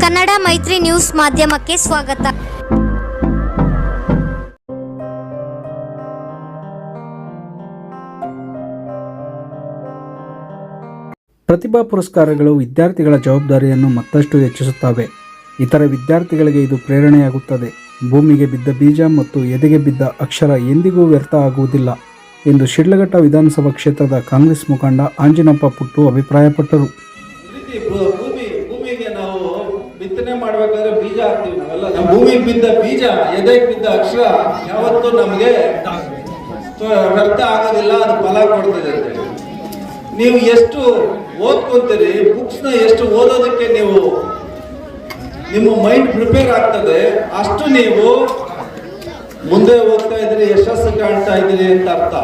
Kannada Maitri news ಮಾಧ್ಯಮಕ್ಕೆ ಸ್ವಾಗತ. ಪ್ರತಿಭಾ ಪುರಸ್ಕಾರಗಳು ವಿದ್ಯಾರ್ಥಿಗಳ ಜವಾಬ್ದಾರಿಯನ್ನು ಮತ್ತಷ್ಟು ಹೆಚ್ಚಿಸುತ್ತವೆ. ಇತರ ವಿದ್ಯಾರ್ಥಿಗಳಿಗೆ ಇದು ಪ್ರೇರಣೆಯಾಗುತ್ತದೆ. ಭೂಮಿಗೆ ಬಿದ್ದ ಬೀಜ ಮತ್ತು ಎದೆಗೆ ಬಿದ್ದ ಅಕ್ಷರ ಎಂದಿಗೂ ವ್ಯರ್ಥ ಆಗುವುದಿಲ್ಲ ಎಂದು ಶಿಡ್ಲಘಟ್ಟ ವಿಧಾನಸಭಾ ಕ್ಷೇತ್ರದ ಕಾಂಗ್ರೆಸ್ ಮುಖಂಡ ಆಂಜಿನಪ್ಪ ಪುಟ್ಟು ಅಭಿಪ್ರಾಯಪಟ್ಟರು ರೀತಿ ಭೂ- ಭೂಮಿ ಭೂಮಿಗೆ ನಾವು ಬಿತ್ತನೆ ಮಾಡ್ಬೇಕಾದ್ರೆ ಬೀಜ ಹಾಕ್ತೀವಿ ನಾವೆಲ್ಲ ನಮ್ಮ ಭೂಮಿ ಬಿದ್ದ ಬೀಜ ಎದೆಗೆ ಬಿದ್ದ ಅಕ್ಷರ ಯಾವತ್ತೂ ನಮಗೆ ವ್ಯರ್ಥ ಆಗೋದಿಲ್ಲ ಅದು ಫಲ ಕೊಡ್ತದೆ ಅಂತ ಹೇಳಿ. ನೀವು ಎಷ್ಟು ಓದ್ಕೊಂತೀರಿ ಬುಕ್ಸ್ನ ಎಷ್ಟು ಓದೋದಕ್ಕೆ ನೀವು ನಿಮ್ಮ ಮೈಂಡ್ ಪ್ರಿಪೇರ್ ಆಗ್ತದೆ ಅಷ್ಟು ನೀವು ಮುಂದೆ ಹೋಗ್ತಾ ಇದ್ದೀರಿ ಯಶಸ್ಸು ಕಾಣ್ತಾ ಇದ್ದೀರಿ ಅಂತ ಅರ್ಥ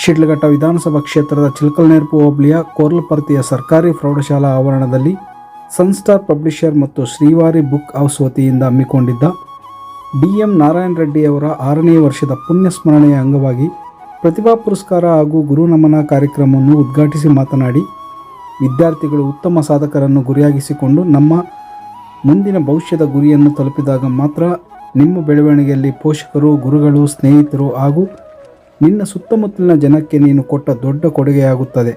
ಶಿಡ್ಲಘಟ್ಟ ವಿಧಾನಸಭಾ ಕ್ಷೇತ್ರದ ಚಿಲ್ಕಲ್ನೇರ್ಪು ಹೋಬಳಿಯ ಕೋರ್ಲಪರ್ತಿಯ ಸರ್ಕಾರಿ ಪ್ರೌಢಶಾಲಾ ಆವರಣದಲ್ಲಿ ಸನ್ಸ್ಟಾರ್ ಪಬ್ಲಿಷರ್ ಮತ್ತು ಶ್ರೀವಾರಿ ಬುಕ್ ಹೌಸ್ ವತಿಯಿಂದ ಹಮ್ಮಿಕೊಂಡಿದ್ದ ಡಿ ಎಂ ನಾರಾಯಣ ರೆಡ್ಡಿ ಅವರ ಆರನೇ ವರ್ಷದ ಪುಣ್ಯ ಸ್ಮರಣೆಯ ಅಂಗವಾಗಿ ಪ್ರತಿಭಾ ಪುರಸ್ಕಾರ ಹಾಗೂ ಗುರು ನಮನ ಕಾರ್ಯಕ್ರಮವನ್ನು ಉದ್ಘಾಟಿಸಿ ಮಾತನಾಡಿ, ವಿದ್ಯಾರ್ಥಿಗಳು ಉತ್ತಮ ಸಾಧಕರನ್ನು ಗುರಿಯಾಗಿಸಿಕೊಂಡು ನಮ್ಮ ಮುಂದಿನ ಭವಿಷ್ಯದ ಗುರಿಯನ್ನು ತಲುಪಿದಾಗ ಮಾತ್ರ ನಿಮ್ಮ ಬೆಳವಣಿಗೆಯಲ್ಲಿ ಪೋಷಕರು, ಗುರುಗಳು, ಸ್ನೇಹಿತರು ಹಾಗೂ ನಿನ್ನ ಸುತ್ತಮುತ್ತಲಿನ ಜನಕ್ಕೆ ನೀನು ಕೊಟ್ಟ ದೊಡ್ಡ ಕೊಡುಗೆಯಾಗುತ್ತದೆ.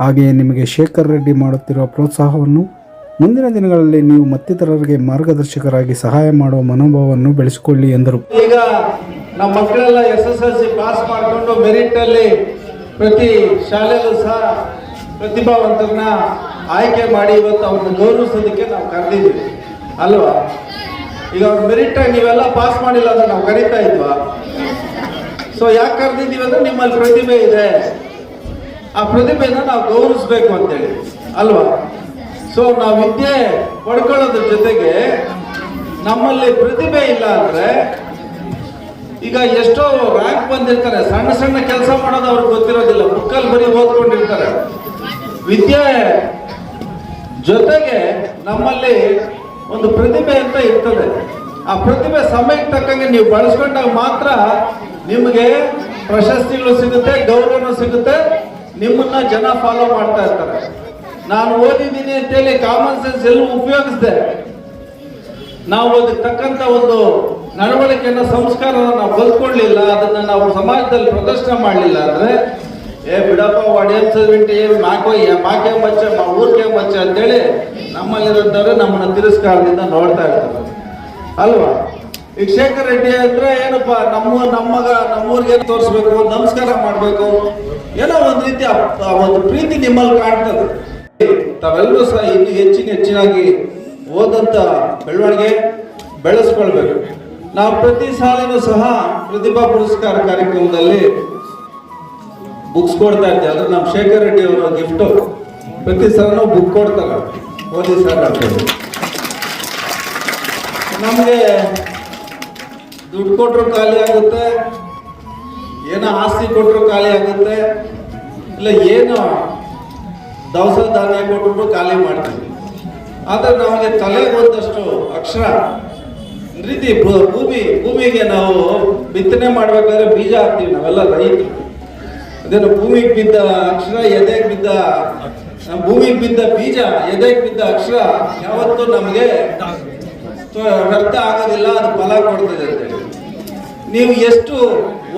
ಹಾಗೆಯೇ ನಿಮಗೆ ಶೇಖರ್ ರೆಡ್ಡಿ ಮಾಡುತ್ತಿರುವ ಪ್ರೋತ್ಸಾಹವನ್ನು ಮುಂದಿನ ದಿನಗಳಲ್ಲಿ ನೀವು ಮತ್ತಿತರರಿಗೆ ಮಾರ್ಗದರ್ಶಕರಾಗಿ ಸಹಾಯ ಮಾಡುವ ಮನೋಭಾವವನ್ನು ಬೆಳೆಸಿಕೊಳ್ಳಿ ಎಂದರು. ಈಗ ನಮ್ಮ ಮಕ್ಕಳೆಲ್ಲ S S L C pass ಮಾಡಿಕೊಂಡು ಮೆರಿಟ್ ಅಲ್ಲಿ ಪ್ರತಿ ಶಾಲೆಯಲ್ಲೂ ಸಹ ಪ್ರತಿಭಾವಂತರನ್ನ ಆಯ್ಕೆ ಮಾಡಿ ಇವತ್ತು ಅವ್ರನ್ನ ಗೌರವಿಸೋದಕ್ಕೆ ನಾವು ಕರೆದಿದ್ದೀವಿ. ಅಲ್ವಾ? ಈಗ ಅವ್ರ ಮೆರಿಟ್ ನೀವೆಲ್ಲ ಪಾಸ್ ಮಾಡಿಲ್ಲ ಅಂದ್ರೆ ನಾವು ಕರೀತಾ ಇದ್ವಾ? ಸೊ ಯಾಕೆ ಕರೆದಿದ್ದೀವಿ ಅಂದ್ರೆ ನಿಮ್ಮಲ್ಲಿ ಪ್ರತಿಭೆ ಇದೆ. ಆ ಪ್ರತಿಭೆಯನ್ನು ನಾವು ಗೌರವಿಸ್ಬೇಕು ಅಂತೇಳಿ. ಅಲ್ವಾ? ಸೊ ನಾವು ವಿದ್ಯೆ ಪಡ್ಕೊಳ್ಳೋದ್ರ ಜೊತೆಗೆ ನಮ್ಮಲ್ಲಿ ಪ್ರತಿಭೆ ಇಲ್ಲ ಅಂದ್ರೆ ಈಗ ಎಷ್ಟೋ ರ್ಯಾಂಕ್ ಬಂದಿರ್ತಾರೆ. ಸಣ್ಣ ಸಣ್ಣ ಕೆಲಸ ಮಾಡೋದು ಅವ್ರಿಗೆ ಗೊತ್ತಿರೋದಿಲ್ಲ. ಬುಕ್ಕಲ್ಲಿ ಬರೀ ಓದ್ಕೊಂಡಿರ್ತಾರೆ. ವಿದ್ಯೆ ಜೊತೆಗೆ ನಮ್ಮಲ್ಲಿ ಒಂದು ಪ್ರತಿಭೆ ಅಂತ ಇರ್ತದೆ. ಆ ಪ್ರತಿಭೆ ಸಮಯಕ್ಕೆ ತಕ್ಕಂಗೆ ನೀವು ಬಳಸ್ಕೊಂಡಾಗ ಮಾತ್ರ ನಿಮಗೆ ಪ್ರಶಸ್ತಿಗಳು ಸಿಗುತ್ತೆ, ಗೌರವನೂ ಸಿಗುತ್ತೆ. ನಿಮ್ಮನ್ನ ಜನ ಫಾಲೋ ಮಾಡ್ತಾ ಇರ್ತಾರೆ. ನಾನು ಓದಿದ್ದೀನಿ ಅಂತೇಳಿ ಕಾಮನ್ ಸೆನ್ಸ್ ಎಲ್ಲೂ ಉಪಯೋಗಿಸಿದೆ. ನಾವು ಅದಕ್ಕೆ ಒಂದು ನಡವಳಿಕೆಯನ್ನು ಸಂಸ್ಕಾರ ನಾವು ಕಲ್ತ್ಕೊಳ್ಳಿಲ್ಲ ಅದನ್ನ ನಾವು ಸಮಾಜದಲ್ಲಿ ಪ್ರದರ್ಶನ ಮಾಡಲಿಲ್ಲ ಅಂದ್ರೆ, ಏ ಬಿಡಪ್ಪ ಒಡೆಯನ್ ಸವಿಂಟಿ ಏ ಮಾಕೋ ಮಾಕೆ ಮಚ್ಚ, ಮಾ ಊರ್ಗೆ ಮಚ್ಚ ಅಂತೇಳಿ ನಮ್ಮಲ್ಲಿರೋದವ್ರು ನಮ್ಮನ್ನ ತಿರಸ್ಕಾರದಿಂದ ನೋಡ್ತಾ ಇರ್ತಾರೆ. ಅಲ್ವಾ? ಈಗ ಶೇಖರ್ ರೆಡ್ಡಿ ಅಂದ್ರೆ ಏನಪ್ಪ, ನಮ್ಮ ನಮ್ಮಗ ನಮ್ಮೂರಿಗೆ ತೋರಿಸ್ಬೇಕು, ನಮಸ್ಕಾರ ಮಾಡಬೇಕು? ಏನೋ ಒಂದು ರೀತಿ ಒಂದು ಪ್ರೀತಿ ನಿಮ್ಮಲ್ಲಿ ಕಾಣ್ತದೆ. ತಾವೆಲ್ಲರೂ ಸಹ ಇನ್ನು ಹೆಚ್ಚಿನ ಹೆಚ್ಚಿನಾಗಿ ಓದಂತ ಬೆಳವಣಿಗೆ ಬೆಳೆಸ್ಕೊಳ್ಬೇಕು. ನಾವು ಪ್ರತಿ ಸಾಲಿನೂ ಸಹ ಪ್ರತಿಭಾ ಪುರಸ್ಕಾರ ಕಾರ್ಯಕ್ರಮದಲ್ಲಿ ಬುಕ್ಸ್ ಕೊಡ್ತಾ ಇರ್ತೀವಿ. ಅದು ನಮ್ಮ ಶೇಖರ್ ರೆಡ್ಡಿ ಅವರ ಗಿಫ್ಟು ಪ್ರತಿ ಸಲನೂ ಬುಕ್ ಕೊಡ್ತಾರೆ. ಓದಿ ಸರ್ ನಮಗೆ ದುಡ್ಡು ಕೊಟ್ಟರು ಖಾಲಿ ಆಗುತ್ತೆ. ಏನೋ ಆಸ್ತಿ ಕೊಟ್ಟರು ಖಾಲಿ ಆಗುತ್ತೆ. ಇಲ್ಲ, ಏನು ದವಸ ಧಾನ್ಯ ಕೊಟ್ಬಿಟ್ಟು ಖಾಲಿ ಮಾಡ್ತೀವಿ. ಆದರೆ ನಮಗೆ ತಲೆ ಒಂದಷ್ಟು ಅಕ್ಷರ, ರೀತಿ ಭೂಮಿ, ಭೂಮಿಗೆ ನಾವು ಬಿತ್ತನೆ ಮಾಡ್ಬೇಕಾದ್ರೆ ಬೀಜ ಹಾಕ್ತೀವಿ ನಾವೆಲ್ಲ ರೈತರು. ಅದೇನು ಭೂಮಿಗೆ ಬಿದ್ದ ಅಕ್ಷರ, ಎದೆಗೆ ಬಿದ್ದ ಭೂಮಿಗೆ ಬಿದ್ದ ಬೀಜ, ಎದೆಗೆ ಬಿದ್ದ ಅಕ್ಷರ ಯಾವತ್ತೂ ನಮಗೆ ವ್ಯರ್ಥ ಆಗೋದಿಲ್ಲ, ಅದು ಫಲ ಕೊಡ್ತದೆ ಅಂತೇಳಿ ನೀವು ಎಷ್ಟು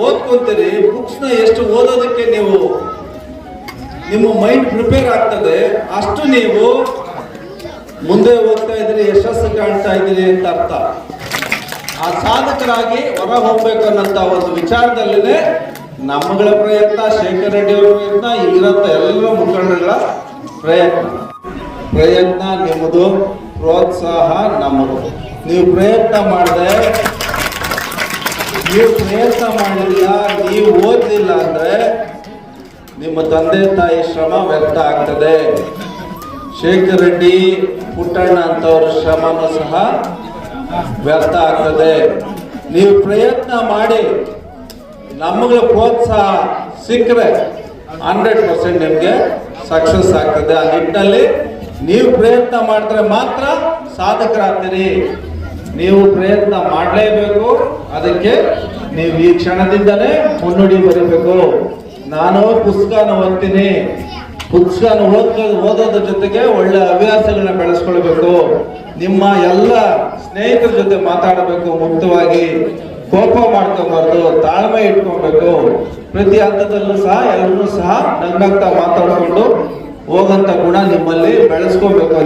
ಓದ್ಕೊಂತೀರಿ ಬುಕ್ಸ್ನ ಎಷ್ಟು ಓದೋದಕ್ಕೆ ನೀವು ನಿಮ್ಮ ಮೈಂಡ್ ಪ್ರಿಪೇರ್ ಆಗ್ತದೆ. ಅಷ್ಟು ನೀವು ಮುಂದೆ ಹೋಗ್ತಾ ಇದ್ದೀರಿ, ಯಶಸ್ಸು ಕಾಣ್ತಾ ಇದ್ದೀರಿ ಅಂತ ಅರ್ಥ. ಆ ಸಾಧಕರಾಗಿ ಹೊರ ಹೋಗ್ಬೇಕು ಅನ್ನೋಂಥ ಒಂದು ವಿಚಾರದಲ್ಲೇ ನಮ್ಮಗಳ ಪ್ರಯತ್ನ, ಶೇಖರ್ ರೆಡ್ಡಿ ಅವರ ಪ್ರಯತ್ನ, ಇಲ್ಲಿರೋಂಥ ಎಲ್ಲ ಮುಖಂಡಗಳ ಪ್ರಯತ್ನ. ಪ್ರಯತ್ನ ನಿಮ್ಮದು, ಪ್ರೋತ್ಸಾಹ ನಮ್ಮದು. ನೀವು ಪ್ರಯತ್ನ ಮಾಡಿದೆ ನೀವು ಪ್ರಯತ್ನ ಮಾಡಿಲ್ಲ ನೀವು ಓದಲಿಲ್ಲ ಅಂದ್ರೆ ನಿಮ್ಮ ತಂದೆ ತಾಯಿ ಶ್ರಮ ವ್ಯರ್ಥ ಆಗ್ತದೆ. ಶೇಖರ್ ರೆಡ್ಡಿ, ಪುಟ್ಟಣ್ಣ ಅಂತವ್ರ ಶ್ರಮನೂ ಸಹ ವ್ಯರ್ಥ ಆಗ್ತದೆ. ನೀವು ಪ್ರಯತ್ನ ಮಾಡಿ, ನಮಗೆ ಪ್ರೋತ್ಸಾಹ ಸಿಕ್ಕರೆ ಹಂಡ್ರೆಡ್ ಪರ್ಸೆಂಟ್ ನಿಮಗೆ ಸಕ್ಸಸ್ ಆಗ್ತದೆ. ಆ ನಿಟ್ಟಿನಲ್ಲಿ ನೀವು ಪ್ರಯತ್ನ ಮಾಡಿದ್ರೆ ಮಾತ್ರ ಸಾಧಕರಾಗ್ತೀರಿ. ನೀವು ಪ್ರಯತ್ನ ಮಾಡಲೇಬೇಕು. ಅದಕ್ಕೆ ನೀವು ಈ ಕ್ಷಣದಿಂದಲೇ ಮುನ್ನುಡಿ ಬರೀಬೇಕು. ನಾನು ಪುಸ್ತಕನ ಓದ್ತೀನಿ. ಪುಸ್ತಕನ ಓದ್ಕೋ, ಓದೋದ್ರ ಜೊತೆಗೆ ಒಳ್ಳೆ ಹವ್ಯಾಸಗಳನ್ನ ಬೆಳೆಸ್ಕೊಳ್ಬೇಕು. ನಿಮ್ಮ ಎಲ್ಲ ಸ್ನೇಹಿತರ ಜೊತೆ ಮಾತಾಡಬೇಕು, ಮುಕ್ತವಾಗಿ ಕೋಪ ಮಾಡ್ಕೋಬಾರ್ದು, ತಾಳ್ಮೆ ಇಟ್ಕೊಬೇಕು. ಪ್ರತಿ ಹಂತದಲ್ಲೂ ಸಹ ಎಲ್ಲರೂ ಸಹ ನಗ್ನಗ್ತಾ ಮಾತಾಡ್ಕೊಂಡು ಹೋಗಂತ ಗುಣ ನಿಮ್ಮಲ್ಲಿ ಬೆಳೆಸ್ಕೋಬೇಕು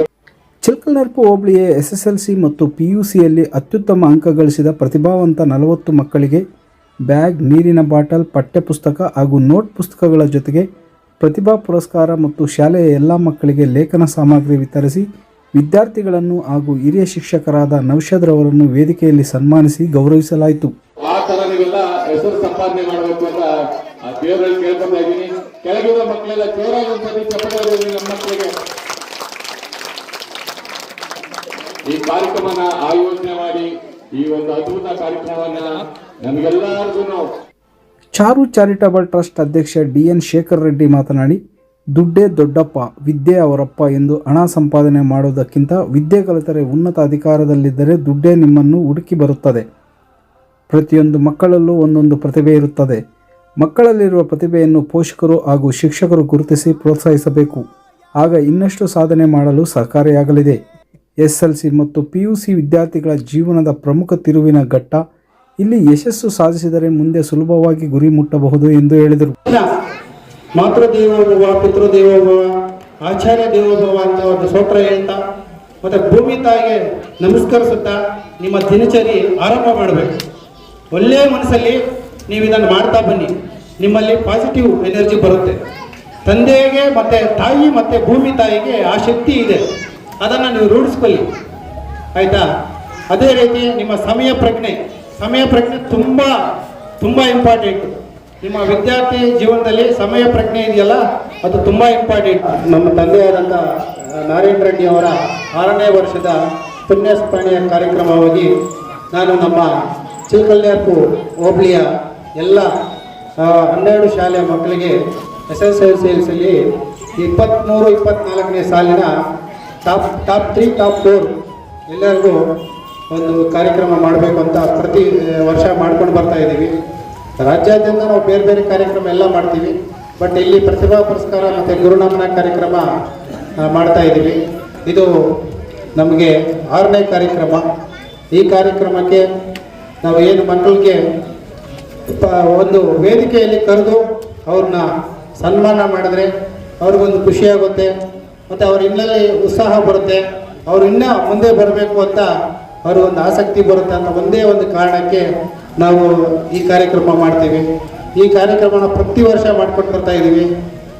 ಚಿಲ್ಕಲ್ನರ್ಪು ಹೋಬಳಿಯ ಎಸ್ ಎಸ್ ಎಲ್ ಸಿ ಮತ್ತು ಪಿ ಯು ಸಿಯಲ್ಲಿ ಅತ್ಯುತ್ತಮ ಅಂಕ ಗಳಿಸಿದ ಪ್ರತಿಭಾವಂತ ನಲವತ್ತು ಮಕ್ಕಳಿಗೆ ಬ್ಯಾಗ್, ನೀರಿನ ಬಾಟಲ್ ಪಠ್ಯಪುಸ್ತಕ ಹಾಗೂ ನೋಟ್ ಪುಸ್ತಕಗಳ ಜೊತೆಗೆ ಪ್ರತಿಭಾ ಪುರಸ್ಕಾರ ಮತ್ತು ಶಾಲೆಯ ಎಲ್ಲ ಮಕ್ಕಳಿಗೆ ಲೇಖನ ಸಾಮಗ್ರಿ ವಿತರಿಸಿ ವಿದ್ಯಾರ್ಥಿಗಳನ್ನು ಹಾಗೂ ಹಿರಿಯ ಶಿಕ್ಷಕರಾದ ನೌಷಾದ್ರವರನ್ನು ವೇದಿಕೆಯಲ್ಲಿ ಸನ್ಮಾನಿಸಿ ಗೌರವಿಸಲಾಯಿತು. ಈ ಕಾರ್ಯಕ್ರಮನ ಆಯೋಜನೆ ಮಾಡಿ ಈ ಒಂದು ಅದ್ಭುತ ಕಾರ್ಯಕ್ರಮವನ್ನ ನಮಗೆಲ್ಲರಿಗೂ ಚಾರು ಚಾರಿಟಬಲ್ ಟ್ರಸ್ಟ್ ಅಧ್ಯಕ್ಷ ಡಿ ಎನ್ ಶೇಖರ್ ರೆಡ್ಡಿ ಮಾತನಾಡಿ, ದುಡ್ಡೇ ದೊಡ್ಡಪ್ಪ, ವಿದ್ಯೆ ಅವರಪ್ಪ ಎಂದು ಹಣ ಸಂಪಾದನೆ ಮಾಡುವುದಕ್ಕಿಂತ ವಿದ್ಯೆ ಕಲಿತರೆ ಉನ್ನತ ಅಧಿಕಾರದಲ್ಲಿದ್ದರೆ ದುಡ್ಡೇ ನಿಮ್ಮನ್ನು ಹುಡುಕಿ ಬರುತ್ತದೆ. ಪ್ರತಿಯೊಂದು ಮಕ್ಕಳಲ್ಲೂ ಒಂದೊಂದು ಪ್ರತಿಭೆ ಇರುತ್ತದೆ. ಮಕ್ಕಳಲ್ಲಿರುವ ಪ್ರತಿಭೆಯನ್ನು ಪೋಷಕರು ಹಾಗೂ ಶಿಕ್ಷಕರು ಗುರುತಿಸಿ ಪ್ರೋತ್ಸಾಹಿಸಬೇಕು. ಆಗ ಇನ್ನಷ್ಟು ಸಾಧನೆ ಮಾಡಲು ಸಹಕಾರಿಯಾಗಲಿದೆ. ಎಸ್ ಎಲ್ ಸಿ ಮತ್ತು ಪಿ ಯು ಸಿ ವಿದ್ಯಾರ್ಥಿಗಳ ಜೀವನದ ಪ್ರಮುಖ ತಿರುವಿನ ಘಟ್ಟ. ಇಲ್ಲಿ ಯಶಸ್ಸು ಸಾಧಿಸಿದರೆ ಮುಂದೆ ಸುಲಭವಾಗಿ ಗುರಿ ಮುಟ್ಟಬಹುದು ಎಂದು ಹೇಳಿದರು. ಮಾತೃದೇವೋಭವ ಮಾತೃ ದೇವೋಭವ, ಪಿತೃ ದೇವೋಭವ, ಆಚಾರ್ಯ ದೇವೋಭವ ಅಂತ ಒಂದು ಸೂತ್ರ ಹೇಳ್ತಾ, ಮತ್ತೆ ಭೂಮಿ ತಾಯಿಗೆ ನಮಸ್ಕರಿಸುತ್ತಾ ನಿಮ್ಮ ದಿನಚರಿ ಆರಂಭ ಮಾಡಬೇಕು. ಒಳ್ಳೆಯ ಮನಸ್ಸಲ್ಲಿ ನೀವು ಇದನ್ನು ಮಾಡ್ತಾ ಬನ್ನಿ. ನಿಮ್ಮಲ್ಲಿ ಪಾಸಿಟಿವ್ ಎನರ್ಜಿ ಬರುತ್ತೆ. ತಂದೆಗೆ ಮತ್ತೆ ತಾಯಿ ಮತ್ತೆ ಭೂಮಿ ತಾಯಿಗೆ ಆ ಶಕ್ತಿ ಇದೆ. ಅದನ್ನು ನೀವು ರೂಢಿಸ್ಕೊಳ್ಳಿ. ಆಯಿತಾ? ಅದೇ ರೀತಿ ನಿಮ್ಮ ಸಮಯ ಪ್ರಜ್ಞೆ. ಸಮಯ ಪ್ರಜ್ಞೆ ತುಂಬ ತುಂಬ ಇಂಪಾರ್ಟೆಂಟ್ ನಿಮ್ಮ ವಿದ್ಯಾರ್ಥಿ ಜೀವನದಲ್ಲಿ ಸಮಯ ಪ್ರಜ್ಞೆ ಇದೆಯಲ್ಲ? ಅದು ತುಂಬ ಇಂಪಾರ್ಟೆಂಟ್ ನಮ್ಮ ತಂದೆಯಾದಂಥ ನಾರಾಯಣ ರೆಡ್ಡಿ ಅವರ ಆರನೇ ವರ್ಷದ ಪುಣ್ಯಸ್ಮರಣೆಯ ಕಾರ್ಯಕ್ರಮವಾಗಿ ನಾನು ನಮ್ಮ ಚಿಲ್ಕಲ್ಯಾರ್ಪು ಹೋಬಳಿಯ ಎಲ್ಲ ಹನ್ನೆರಡು ಶಾಲೆಯ ಮಕ್ಕಳಿಗೆ ಎಸ್ ಎಸ್ ಎಲ್ ಸಿ ಎಲ್ಸಲ್ಲಿ ಇಪ್ಪತ್ತ್ಮೂರು, ಇಪ್ಪತ್ತ್ನಾಲ್ಕನೇ ಸಾಲಿನ top top three, top four ಎಲ್ಲರಿಗೂ ಒಂದು ಕಾರ್ಯಕ್ರಮ ಮಾಡಬೇಕು ಅಂತ ಪ್ರತಿ ವರ್ಷ ಮಾಡ್ಕೊಂಡು ಬರ್ತಾ ಇದ್ದೀವಿ. ರಾಜ್ಯಾದ್ಯಂತ ನಾವು ಬೇರೆ ಬೇರೆ ಕಾರ್ಯಕ್ರಮ ಎಲ್ಲ ಮಾಡ್ತೀವಿ. ಬಟ್ ಇಲ್ಲಿ ಪ್ರತಿಭಾ ಪುರಸ್ಕಾರ ಮತ್ತು ಗುರುನಾಮನ ಕಾರ್ಯಕ್ರಮ ಮಾಡ್ತಾ ಇದ್ದೀವಿ. ಇದು ನಮಗೆ ಆರನೇ ಕಾರ್ಯಕ್ರಮ. ಈ ಕಾರ್ಯಕ್ರಮಕ್ಕೆ ನಾವು ಏನು ಮಕ್ಕಳಿಗೆ ಒಂದು ವೇದಿಕೆಯಲ್ಲಿ ಕರೆದು ಅವ್ರನ್ನ ಸನ್ಮಾನ ಮಾಡಿದ್ರೆ ಅವ್ರಿಗೊಂದು ಖುಷಿಯಾಗುತ್ತೆ ಮತ್ತು ಅವ್ರ ಇನ್ನಲ್ಲಿ ಉತ್ಸಾಹ ಬರುತ್ತೆ, ಅವ್ರು ಇನ್ನೂ ಮುಂದೆ ಬರಬೇಕು ಅಂತ ಅವ್ರಿಗೊಂದು ಆಸಕ್ತಿ ಬರುತ್ತೆ ಅಂತ ಒಂದೇ ಒಂದು ಕಾರಣಕ್ಕೆ ನಾವು ಈ ಕಾರ್ಯಕ್ರಮ ಮಾಡ್ತೀವಿ. ಈ ಕಾರ್ಯಕ್ರಮನ ಪ್ರತಿ ವರ್ಷ ಮಾಡ್ಕೊಂಡು ಬರ್ತಾ ಇದ್ದೀವಿ.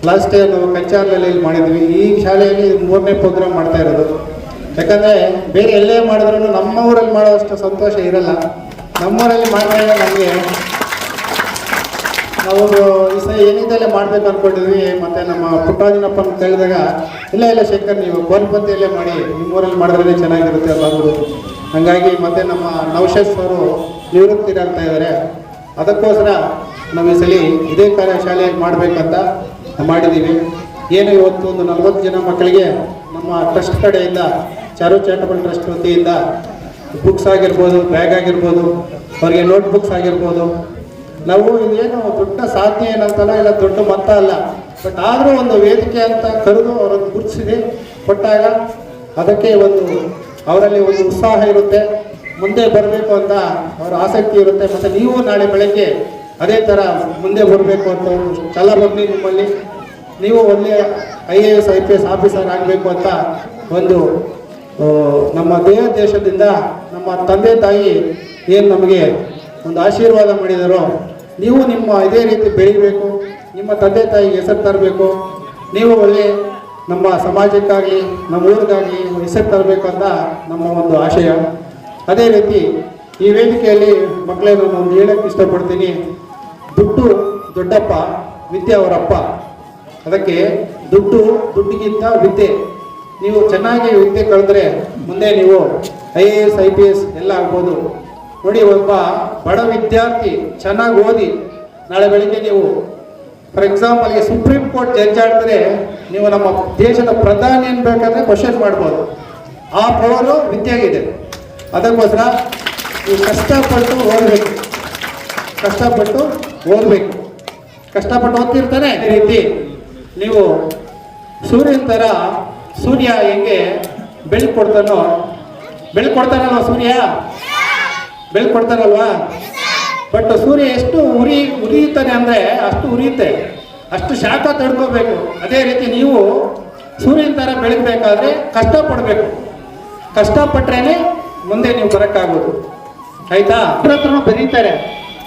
ಲಾಸ್ಟ್ ಇಯರ್ ನಾವು ಕಂಚಾರ್ಲಲ್ಲಿ ಮಾಡಿದ್ವಿ. ಈ ಶಾಲೆಯಲ್ಲಿ ಮೂರನೇ ಪ್ರೋಗ್ರಾಮ್ ಮಾಡ್ತಾ ಇರೋದು. ಯಾಕಂದರೆ ಬೇರೆ ಎಲ್ಲೇ ಮಾಡಿದ್ರು ನಮ್ಮ ಊರಲ್ಲಿ ಮಾಡೋಷ್ಟು ಸಂತೋಷ ಇರಲ್ಲ. ನಮ್ಮೂರಲ್ಲಿ ಮಾಡಿದಾಗ ನಮಗೆ ನಾವು ಈ ಸಲ ಏನಿದ್ದಲ್ಲೇ ಮಾಡ್ಬೇಕು ಅನ್ಕೊಂಡಿದ್ವಿ, ಮತ್ತೆ ನಮ್ಮ ಪುಟ್ಟರಾಜನಪ್ಪ ಅಂತ ಹೇಳಿದಾಗ, ಇಲ್ಲ ಇಲ್ಲ ಶೇಖರ್ ನೀವು ಗೋಲ್ಪಂತಿಯಲ್ಲೇ ಮಾಡಿ, ನಿಮ್ಮೂರಲ್ಲಿ ಮಾಡಿದ್ರೆ ಚೆನ್ನಾಗಿರುತ್ತೆ ಅಂದ್ರು ಹಾಗಾಗಿ ಮತ್ತೆ ನಮ್ಮ ನವಶೇಷ್ ಅವರು ನಿವೃತ್ತಿರಾಗ್ತಾ ಇದ್ದಾರೆ. ಅದಕ್ಕೋಸ್ಕರ ನಾವು ಈ ಸಲ ಇದೇ ಕಾರ್ಯಶಾಲೆಯಾಗಿ ಮಾಡಬೇಕಂತ ಮಾಡಿದ್ದೀವಿ. ಏನು ಇವತ್ತು ಒಂದು ನಲವತ್ತು ಜನ ಮಕ್ಕಳಿಗೆ ನಮ್ಮ ಟ್ರಸ್ಟ್ ಕಡೆಯಿಂದ, ಚಾರು ಚಾರಿಟಬಲ್ ಟ್ರಸ್ಟ್ ವತಿಯಿಂದ ಬುಕ್ಸ್ ಆಗಿರ್ಬೋದು, ಬ್ಯಾಗ್ ಆಗಿರ್ಬೋದು, ಅವರಿಗೆ ನೋಟ್ಬುಕ್ಸ್ ಆಗಿರ್ಬೋದು ನಾವು ಇದೇನು ದೊಡ್ಡ ಸಾಧ್ಯ ಏನಂತಲ್ಲ, ಇಲ್ಲ ದೊಡ್ಡ ಮೊತ್ತ ಅಲ್ಲ. ಬಟ್ ಆದರೂ ಒಂದು ವೇದಿಕೆ ಅಂತ ಕರೆದು ಅವರನ್ನು ಗುರುತಿಸಿದೆ. ಕೊಟ್ಟಾಗ ಅದಕ್ಕೆ ಒಂದು, ಅವರಲ್ಲಿ ಒಂದು ಉತ್ಸಾಹ ಇರುತ್ತೆ. ಮುಂದೆ ಬರಬೇಕು ಅಂತ ಅವರ ಆಸಕ್ತಿ ಇರುತ್ತೆ. ಮತ್ತು ನೀವು ನಾಳೆ ಬೆಳಗ್ಗೆ ಅದೇ ಥರ ಮುಂದೆ ಬರಬೇಕು ಅಂತ ಒಂದು ಛಲ ಬರಲಿ ನಿಮ್ಮಲ್ಲಿ. ನೀವು ಒಳ್ಳೆಯ I A S, I P S officer ಆಗಬೇಕು ಅಂತ ಒಂದು ನಮ್ಮ ದೇಹ ದೇಶದಿಂದ ನಮ್ಮ ತಂದೆ ತಾಯಿ ಏನು ನಮಗೆ ಒಂದು ಆಶೀರ್ವಾದ ಮಾಡಿದಾರೋ ನೀವು ನಿಮ್ಮ ಇದೇ ರೀತಿ ಬೆಳಿಬೇಕು, ನಿಮ್ಮ ತಂದೆ ತಾಯಿಗೆ ಹೆಸರು ತರಬೇಕು, ನೀವು ಒಳ್ಳೆ ನಮ್ಮ ಸಮಾಜಕ್ಕಾಗಲಿ, ನಮ್ಮ ಊರಿಗಾಗಲಿ ಹೆಸರು ತರಬೇಕು ಅಂತ ನಮ್ಮ ಒಂದು ಆಶಯ. ಅದೇ ರೀತಿ ಈ ವೇದಿಕೆಯಲ್ಲಿ ಮಕ್ಕಳೇ ನಾನು ಒಂದು ಹೇಳಕ್ಕೆ ಇಷ್ಟಪಡ್ತೀನಿ. ದುಡ್ಡು ದೊಡ್ಡಪ್ಪ, ವಿದ್ಯೆ ಅವರಪ್ಪ. ಅದಕ್ಕೆ ದುಡ್ಡು ದುಡ್ಡಿಗಿಂತ ವಿದ್ಯೆ. ನೀವು ಚೆನ್ನಾಗಿ ವಿದ್ಯೆ ಕಳೆದ್ರೆ ಮುಂದೆ ನೀವು I A S, I P S ಎಲ್ಲ ಆಗ್ಬೋದು. ನೋಡಿ ಒಬ್ಬ ಬಡ ವಿದ್ಯಾರ್ಥಿ ಚೆನ್ನಾಗಿ ಓದಿ, ನಾಳೆ ಬೆಳಿಗ್ಗೆ ನೀವು ಫಾರ್ ಎಕ್ಸಾಂಪಲ್ಗೆ ಸುಪ್ರೀಂ ಕೋರ್ಟ್ ಜಡ್ಜ್ ಆಡಿದ್ರೆ ನೀವು ನಮ್ಮ ದೇಶದ ಪ್ರಧಾನಿ ಬೇಕಾದ್ರೆ ಕ್ವಶನ್ ಮಾಡ್ಬೋದು. ಆ ಪವರು ವಿದ್ಯೆಗಿದೆ. ಅದಕ್ಕೋಸ್ಕರ ನೀವು ಕಷ್ಟಪಟ್ಟು ಓದಬೇಕು. ಕಷ್ಟಪಟ್ಟು ಓದಬೇಕು. ಕಷ್ಟಪಟ್ಟು ಓದ್ತಿರ್ತಾನೆ ಅದೇ ರೀತಿ. ನೀವು ಸೂರ್ಯನ ಥರ ಸೂರ್ಯ ಹೆಂಗೆ ಬೆಳಕು ಕೊಡ್ತಾನೋ ಬೆಳಕು ಸೂರ್ಯ? ಬೆಳಕು ಕೊಡ್ತಾರಲ್ವಾ? ಬಟ್ ಸೂರ್ಯ ಎಷ್ಟು ಉರಿ, ಉರಿಯುತ್ತಾನೆ ಅಂದರೆ ಅಷ್ಟು ಉರಿಯುತ್ತೆ. ಅಷ್ಟು ಶಾಖ ತಡ್ಕೋಬೇಕು. ಅದೇ ರೀತಿ ನೀವು ಸೂರ್ಯನ ಥರ ಬೆಳಗಬೇಕಾದ್ರೆ ಕಷ್ಟಪಡಬೇಕು ಕಷ್ಟಪಟ್ರೇನೆ ಮುಂದೆ ನೀವು ಬರೋಕ್ಕಾಗೋದು. ಆಯಿತಾ? ಹತ್ರ ಹತ್ರನೂ ಬರೀತಾರೆ.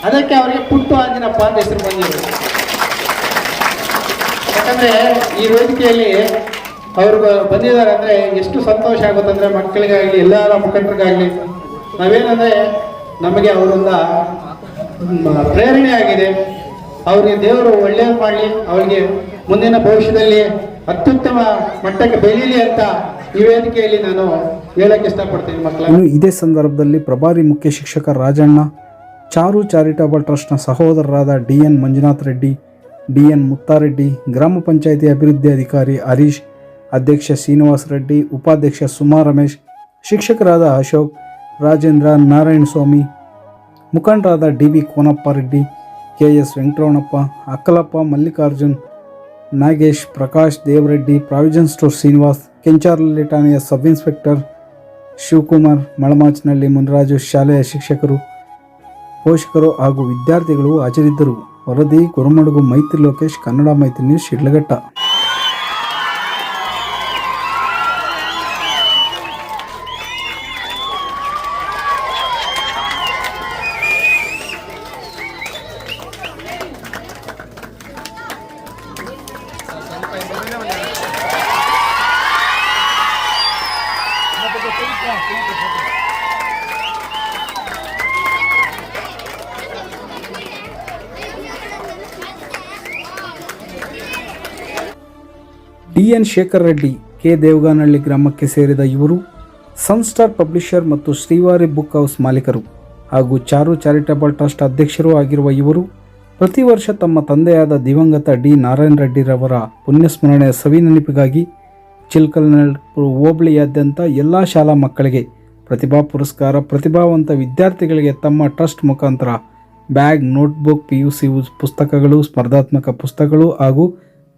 ಅದಕ್ಕೆ ಅವರಿಗೆ ಪುಟ್ಟು ಆಂಜನಪ್ಪ ಅಂತ ಹೆಸರು ಬಂದಿದೆ. ಯಾಕಂದರೆ ಈ ವೇದಿಕೆಯಲ್ಲಿ ಅವ್ರು ಬಂದಿದ್ದಾರೆ ಅಂದರೆ ಎಷ್ಟು ಸಂತೋಷ ಆಗುತ್ತಂದ್ರೆ ಮಕ್ಕಳಿಗಾಗಲಿ ಎಲ್ಲರ ಮುಖಂಡರಿಗಾಗಲಿ. ನಾವೇನಂದ್ರೆ ನಮಗೆ ಅವರಿಂದ ಪ್ರೇರಣೆ ಆಗಿದೆ ಅವರಿಗೆ ದೇವರು ಒಳ್ಳೆಯ ಮಾಡಲಿ ಅವರಿಗೆ ಮುಂದಿನ ಭವಿಷ್ಯದಲ್ಲಿ ಅತ್ಯುತ್ತಮ ಮಟ್ಟಕ್ಕೆ ಬೆಳೀಲಿ ಅಂತ ಈ ವೇದಿಕೆಯಲ್ಲಿ ನಾನು ಹೇಳಕ್ಕೆ ಇಷ್ಟಪಡ್ತೀನಿ ಮಕ್ಕಳು. ಇದೇ ಸಂದರ್ಭದಲ್ಲಿ ಪ್ರಭಾರಿ ಮುಖ್ಯ ಶಿಕ್ಷಕ ರಾಜಣ್ಣ, ಚಾರು ಚಾರಿಟಬಲ್ ಟ್ರಸ್ಟ್ನ ಸಹೋದರರಾದ D N Manjunath Reddy D N Muttareddy, ಗ್ರಾಮ ಪಂಚಾಯಿತಿ ಅಭಿವೃದ್ಧಿ ಅಧಿಕಾರಿ ಹರೀಶ್, ಅಧ್ಯಕ್ಷ ಶ್ರೀನಿವಾಸ್ ರೆಡ್ಡಿ, ಉಪಾಧ್ಯಕ್ಷ ಸುಮಾ ರಮೇಶ್, ಶಿಕ್ಷಕರಾದ ಅಶೋಕ್ ರಾಜೇಂದ್ರ ನಾರಾಯಣ ಸ್ವಾಮಿ, ಮುಖಂಡರಾದ D V Konappa Reddy K S Venkataramanappa, Akkalappa Mallikarjun, Nagesh Prakash Devareddy, provision store Srinivas ಕೆಂಚಾರ್ಲಲ್ಲಿ ಠಾಣೆಯ ಸಬ್ ಇನ್ಸ್ಪೆಕ್ಟರ್ ಶಿವಕುಮಾರ್ ಮಳಮಾಚಿನಲ್ಲಿ ಮುನರಾಜು ಶಾಲೆಯ ಶಿಕ್ಷಕರು, ಪೋಷಕರು ಹಾಗೂ ವಿದ್ಯಾರ್ಥಿಗಳು ಹಾಜರಿದ್ದರು. ವರದಿ, ಗುರುಮಡುಗು, Maitri Lokesh, Kannada Maitri news, Sidlaghatta. D N Shekar Reddy, K. Devaganahalli ಗ್ರಾಮಕ್ಕೆ ಸೇರಿದ ಇವರು ಸನ್ಸ್ಟಾರ್ ಪಬ್ಲಿಷರ್ ಮತ್ತು ಶ್ರೀವಾರಿ ಬುಕ್ ಹೌಸ್ ಮಾಲೀಕರು ಹಾಗೂ ಚಾರು ಚಾರಿಟಬಲ್ ಟ್ರಸ್ಟ್ ಅಧ್ಯಕ್ಷರೂ ಆಗಿರುವ ಇವರು ಪ್ರತಿ ವರ್ಷ ತಮ್ಮ ತಂದೆಯಾದ ದಿವಂಗತ ಡಿ. ನಾರಾಯಣ ರೆಡ್ಡಿರವರ ಪುಣ್ಯಸ್ಮರಣೆಯ ಸವಿನೆನಪಿಗಾಗಿ ನೆನಪಿಗಾಗಿ ಚಿಲ್ಕಲ್ನಳ್ಳಿ ಹೋಬಳಿಯಾದ್ಯಂತ ಎಲ್ಲ ಶಾಲಾ ಮಕ್ಕಳಿಗೆ ಪ್ರತಿಭಾ ಪುರಸ್ಕಾರ, ಪ್ರತಿಭಾವಂತ ವಿದ್ಯಾರ್ಥಿಗಳಿಗೆ ತಮ್ಮ ಟ್ರಸ್ಟ್ ಮುಖಾಂತರ bag, notebook P U C ಪುಸ್ತಕಗಳು, ಸ್ಪರ್ಧಾತ್ಮಕ ಪುಸ್ತಕಗಳು ಹಾಗೂ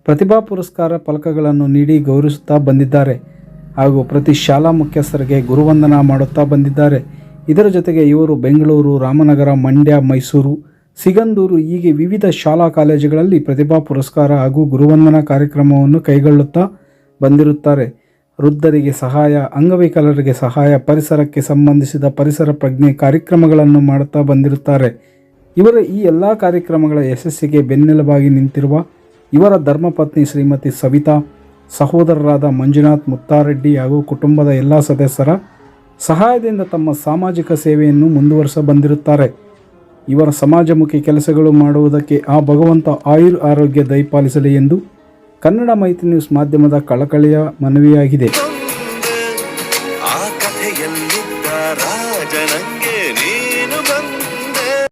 ಪ್ರತಿಭಾ ಪುರಸ್ಕಾರ ಫಲಕಗಳನ್ನು ನೀಡಿ ಗೌರವಿಸುತ್ತಾ ಬಂದಿದ್ದಾರೆ ಹಾಗೂ ಪ್ರತಿ ಶಾಲಾ ಮುಖ್ಯಸ್ಥರಿಗೆ ಗುರುವಂದನ ಮಾಡುತ್ತಾ ಬಂದಿದ್ದಾರೆ. ಇದರ ಜೊತೆಗೆ ಇವರು ಬೆಂಗಳೂರು, ರಾಮನಗರ, ಮಂಡ್ಯ, ಮೈಸೂರು ಸಿಗಂದೂರು ಹೀಗೆ ವಿವಿಧ ಶಾಲಾ ಕಾಲೇಜುಗಳಲ್ಲಿ ಪ್ರತಿಭಾ ಪುರಸ್ಕಾರ ಹಾಗೂ ಗುರುವಂದನಾ ಕಾರ್ಯಕ್ರಮವನ್ನು ಕೈಗೊಳ್ಳುತ್ತಾ ಬಂದಿರುತ್ತಾರೆ. ವೃದ್ಧರಿಗೆ ಸಹಾಯ ಅಂಗವಿಕಲರಿಗೆ ಸಹಾಯ, ಪರಿಸರಕ್ಕೆ ಸಂಬಂಧಿಸಿದ ಪರಿಸರ ಪ್ರಜ್ಞೆ ಕಾರ್ಯಕ್ರಮಗಳನ್ನು ಮಾಡುತ್ತಾ ಬಂದಿರುತ್ತಾರೆ. ಇವರ ಈ ಎಲ್ಲ ಕಾರ್ಯಕ್ರಮಗಳ ಯಶಸ್ಸಿಗೆ ಬೆನ್ನೆಲುಬಾಗಿ ನಿಂತಿರುವ ಇವರ ಧರ್ಮಪತ್ನಿ ಶ್ರೀಮತಿ ಸವಿತಾ, ಸಹೋದರರಾದ ಮಂಜುನಾಥ್ ಮುತ್ತಾರೆಡ್ಡಿ ಹಾಗೂ ಕುಟುಂಬದ ಎಲ್ಲ ಸದಸ್ಯರ ಸಹಾಯದಿಂದ ತಮ್ಮ ಸಾಮಾಜಿಕ ಸೇವೆಯನ್ನು ಮುಂದುವರಿಸ ಬಂದಿರುತ್ತಾರೆ ಇವರ ಸಮಾಜಮುಖಿ ಕೆಲಸಗಳು ಮಾಡುವುದಕ್ಕೆ ಆ ಭಗವಂತ ಆಯುರ್ ಆರೋಗ್ಯ ದಯಪಾಲಿಸಲಿ ಎಂದು ಕನ್ನಡ ಮೈತ್ರಿ ನ್ಯೂಸ್ ಮಾಧ್ಯಮದ ಕಳಕಳಿಯ ಮನವಿಯಾಗಿದೆ.